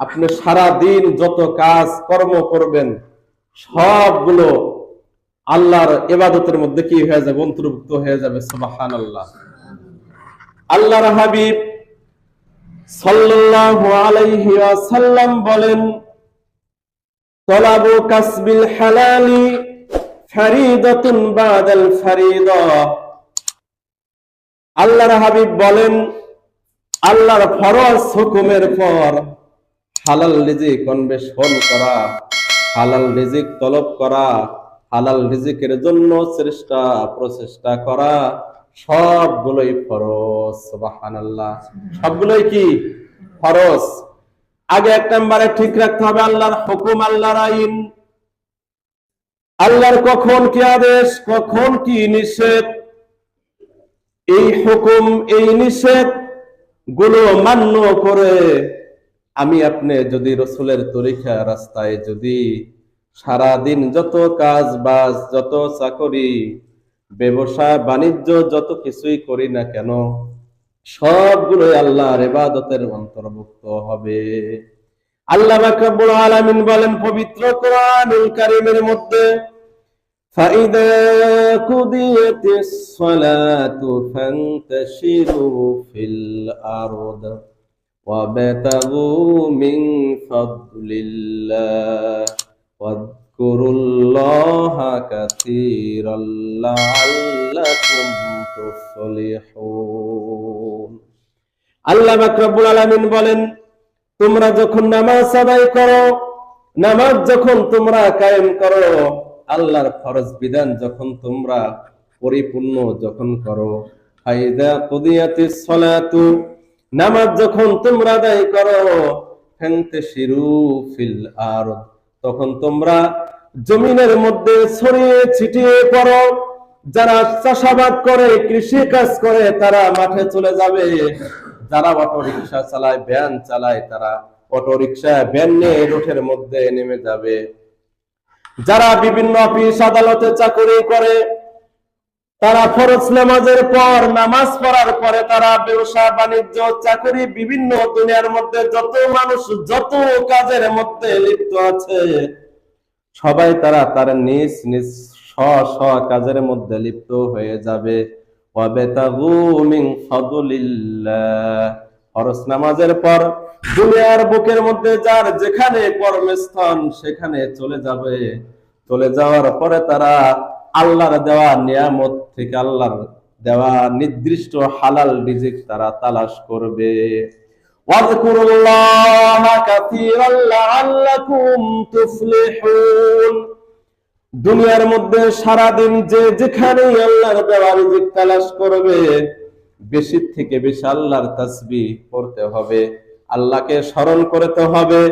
আপনি সারা দিন যত কাজ, কর্ম করবেন, সবগুলো আল্লাহর এবাদতের মধ্যে কি হয়ে যাবে? অন্তর্ভুক্ত হয়ে যাবে সুবাহান আল্লাহ আল্লাহর হাবিব সাল্লাল্লাহু আলাইহি ওয়াসাল্লাম বলেন, তলাবু হাবিব বলেন, আল্লাহর ফরজ হুকুমের পর হালাল রিজিক অন্বেষণ করা, হালাল রিজিক তলব করা, হালাল রিজিকের জন্য চেষ্টা, প্রচেষ্টা করা, সবগুলোই ফরজ, সুবহানাল্লাহ। সবগুলোই কি? ফরজ। আগে এক নম্বরে ঠিক রাখতে হবে আল্লাহর হুকুম, আল্লাহর আইন। আল্লাহর কখন কি আদেশ, কখন কি নিষেধ? এই হুকুম, এই নিষেধগুলো মান্য করে আমি আপনি যদি রসুলের তরিকা রাস্তায় যদি সারা দিন যত কাজ বাজ যত চাকরি ব্যবসা বাণিজ্য যত কিছুই করি না কেন সবগুলোই আল্লাহর ইবাদতের অন্তর্ভুক্ত হবে আল্লাহ রাব্বুল আলামিন বলেন পবিত্র কোরআনুল কারীমের মধ্যে فإذا قضيت الصلاة فانتشروا في الأرض وابتغوا من فضل الله واذكروا الله كثيرا لعلكم تفلحون আল্লাহ রব্বুল আলামিন বলেন তোমরা যখন নামাজ আদায় করো নামাজ যখন তোমরা কায়েম করো আল্লাহর ফরজ বিধান যখন তোমরা পরিপূর্ণ যখন করো ফাইদা কুদিয়াতিস সালাতু নামাজ যখন তোমরা আদায় করো ফান্তাশিরু ফিল আরদ। তখন তোমরা জমিনের মধ্যে ছড়িয়ে ছিটিয়ে পড়ো। যারা চাষাবাদ করে কৃষি কাজ করে, তারা মাঠে চলে যাবে। যারা অটো রিক্সা চালায়, ভ্যান চালায়, তারা অটো রিক্সা ভ্যান নিয়ে রোডের মধ্যে নেমে যাবে। যারা বিভিন্ন অফিস, আদালতে চাকরি করে তারা ফরজ নামাজের পর, নামাজ পড়ার পরে তারা ব্যবসা, বাণিজ্য, চাকরি বিভিন্ন দুনিয়ার মধ্যে যত মানুষ, যত কাজের মধ্যে লিপ্ত আছে, সবাই তারা তার নিজ নিজ স্ব স্ব কাজের মধ্যে লিপ্ত হয়ে যাবে। ফরজ নামাজের পর দুনিয়ার বুকের মধ্যে যার যেখানে কর্মস্থান, সেখানে চলে যাবে। চলে যাওয়ার পরে তারা আল্লাহর দেওয়া নিয়ামত থেকে আল্লাহর দেওয়া নির্দিষ্ট হালাল রিজিক তারা তালাশ করবে। দুনিয়ার মধ্যে সারা দিন যে যেখানে আল্লাহর দেওয়া রিজিক তালাশ করবে, বেশি থেকে বেশি আল্লাহর তাসবিহ করতে হবে। আল্লাহকে স্মরণ করতে হবে।